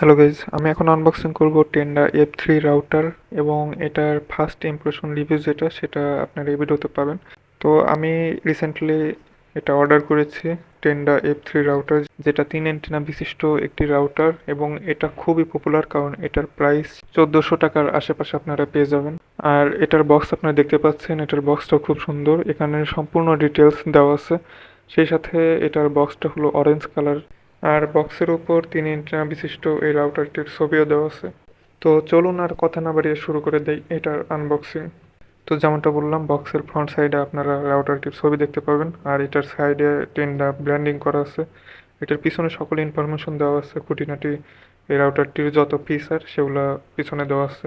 Hello guys আমি এখন unboxing করব টেন্ডা এফ থ্রি রাউটার এবং এটার ফার্স্ট ইমপ্রেশন রিভিউ যেটা, সেটা আপনারা এই ভিডিওতে পাবেন। তো আমি রিসেন্টলি এটা অর্ডার করেছি টেন্ডা এফ থ্রি রাউটার যেটা তিন অ্যান্টেনা বিশিষ্ট একটি রাউটার এবং এটা খুবই পপুলার কারণ এটার প্রাইস চোদ্দোশো টাকার আশেপাশে আপনারা পেয়ে যাবেন। আর এটার বক্স আপনারা দেখতে পাচ্ছেন, এটার বক্সটাও খুব সুন্দর। এখানে সম্পূর্ণ ডিটেলস দেওয়া আছে। সেই সাথে এটার বক্সটা হলো অরেঞ্জ কালার আর বক্সের উপর তিন ইঞ্চিনা বিশিষ্ট এই রাউটারটির ছবিও দেওয়া আছে। তো চলুন আর কথা না বাড়িয়ে শুরু করে দেই এটার আনবক্সিং তো যেমনটা বললাম, বক্সের ফ্রন্ট সাইডে আপনারা রাউটারটির ছবি দেখতে পাবেন আর এটার সাইডে টেনটা ব্র্যান্ডিং করা আছে। এটার পিছনে সকল ইনফরমেশন দেওয়া আছে, খুঁটিনাটি এই রাউটারটির যত ফিচার সেগুলো পিছনে দেওয়া আছে।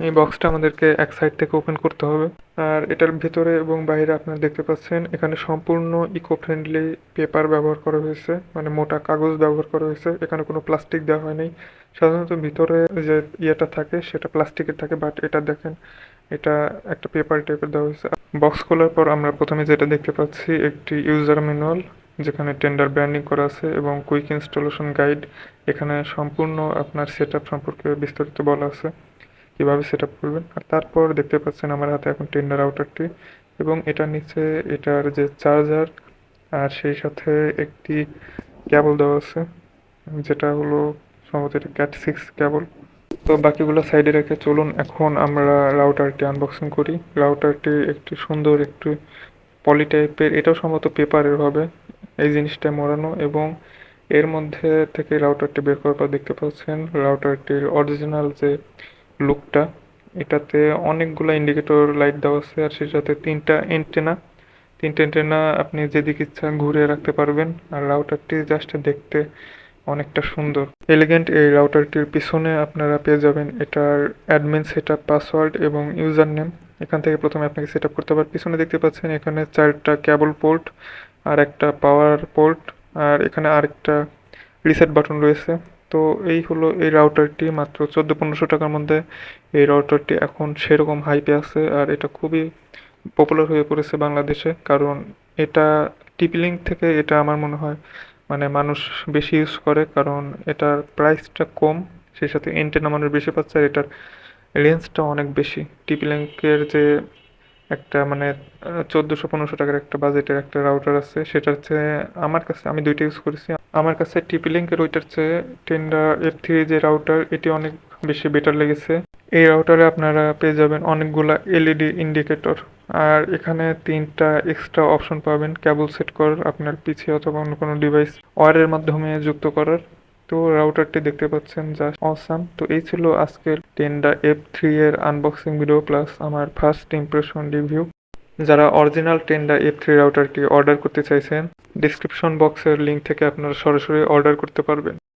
এই বক্সটা আমাদেরকে এক সাইড থেকে ওপেন করতে হবে। আর এটার ভেতরে এবং বাইরে আপনারা দেখতে পাচ্ছেন, এখানে সম্পূর্ণ ইকো ফ্রেন্ডলি পেপার ব্যবহার করা হয়েছে মানে মোটা কাগজ ব্যবহার করা হয়েছে। এখানে কোনো প্লাস্টিক দেওয়া হয়নি। সাধারণত ভিতরে যে ইয়েটা থাকে, সেটা প্লাস্টিকের থাকে বাট এটা দেখেন, এটা একটা পেপার টাইপের দেওয়া হয়েছে। বক্স খোলার পর আমরা প্রথমে যেটা দেখতে পাচ্ছি, একটি ইউজার ম্যানুয়াল যেখানে টেন্ডার ব্র্যান্ডিং করা আছে এবং কুইক ইনস্টলেশন গাইড এখানে সম্পূর্ণ আপনার সেট সম্পর্কে বিস্তারিত বলা আছে। কীভাবে সেট আপ করবেন? আর তারপর দেখতে পাচ্ছেন আমার হাতে এখন টেন্ডার আউটারটি এবং এটার নিচে এটার যে চার্জার আর সেই সাথে একটি ক্যাবল দেওয়া আছে, যেটা হলো সম্ভবত এটা ক্যাট সিক্স ক্যাবল তো বাকিগুলো সাইডে রেখে চলুন, এখন আমরা রাউটারটি আনবক্সিং করি। রাউটারটি একটি সুন্দর একটু পলি টাইপের এটাও সম্ভবত পেপারের হবে, এই জিনিসটা মোড়ানো এবং এর মধ্যে থেকে রাউটারটি বের করার পর দেখতে পাচ্ছেন রাউটারটির অরিজিনাল যে লুকটা, এটাতে অনেকগুলো ইন্ডিকেটর লাইট দেওয়া আছে আর সেটাতে তিনটা এন্টেনা তিনটা এন্টেনা আপনি যেদিকে ইচ্ছা ঘুরে রাখতে পারবেন আর রাউটারটি জাস্ট দেখতে অনেকটা সুন্দর। এলিগেন্ট এই রাউটারটির পিছনে আপনারা পেয়ে যাবেন এটার অ্যাডমিন সেট পাসওয়ার্ড এবং ইউজার নেম এখান থেকে প্রথমে আপনাকে সেট আপ করতে হবে। পিছনে দেখতে পাচ্ছেন এখানে চারটা ক্যাবল পোর্ট আর একটা পাওয়ার পোর্ট আর এখানে আরেকটা রিসেট বাটন রয়েছে। তো এই হলো এই রাউটারটি মাত্র চোদ্দ পনেরোশো টাকার মধ্যে। এই রাউটারটি এখন সেরকম হাইপে আছে আর এটা খুবই পপুলার হয়ে পড়েছে বাংলাদেশে। কারণ এটা টিপিলিং থেকে এটা আমার মনে হয় মানে মানুষ বেশি ইউজ করে কারণ এটার প্রাইসটা কম, সেই সাথে এন্টেনা মানুষ বেশি পাচ্ছে আর এটার রেঞ্জটা অনেক বেশি। টিপিলিঙ্কের যে একটা মানে চোদ্দোশো, পনেরোশো টাকার একটা বাজেটের একটা রাউটার আছে। সেটা হচ্ছে আমার কাছে, আমি দুইটা ইউজ করেছি। আমার কাছে টিপি লিঙ্কের ওইটার চেয়ে টেন্ডা এফ থ্রি যে রাউটার এটি অনেক বেশি বেটার লেগেছে। এই রাউটারে আপনারা পেয়ে যাবেন অনেকগুলা এলইডি ইন্ডিকেটর আর এখানে তিনটা এক্সট্রা অপশন পাবেন কেবল সেট করার, আপনার পিছিয়ে অথবা অন্য কোনো ডিভাইস ওয়ারের মাধ্যমে যুক্ত করার। তো রাউটারটি দেখতে পাচ্ছেন জাস্ট অসাম তো এই ছিল আজকের টেন্ডা এফ থ্রি এর আনবক্সিং ভিডিও প্লাস আমার ফার্স্ট ইমপ্রেশন রিভিউ যারা অরিজিনাল টেন্ডা এফ থ্রি রাউটারটি অর্ডার করতে চাইছেন ডিসক্রিপশন বক্সের লিঙ্ক থেকে আপনারা সরাসরি অর্ডার করতে পারবেন।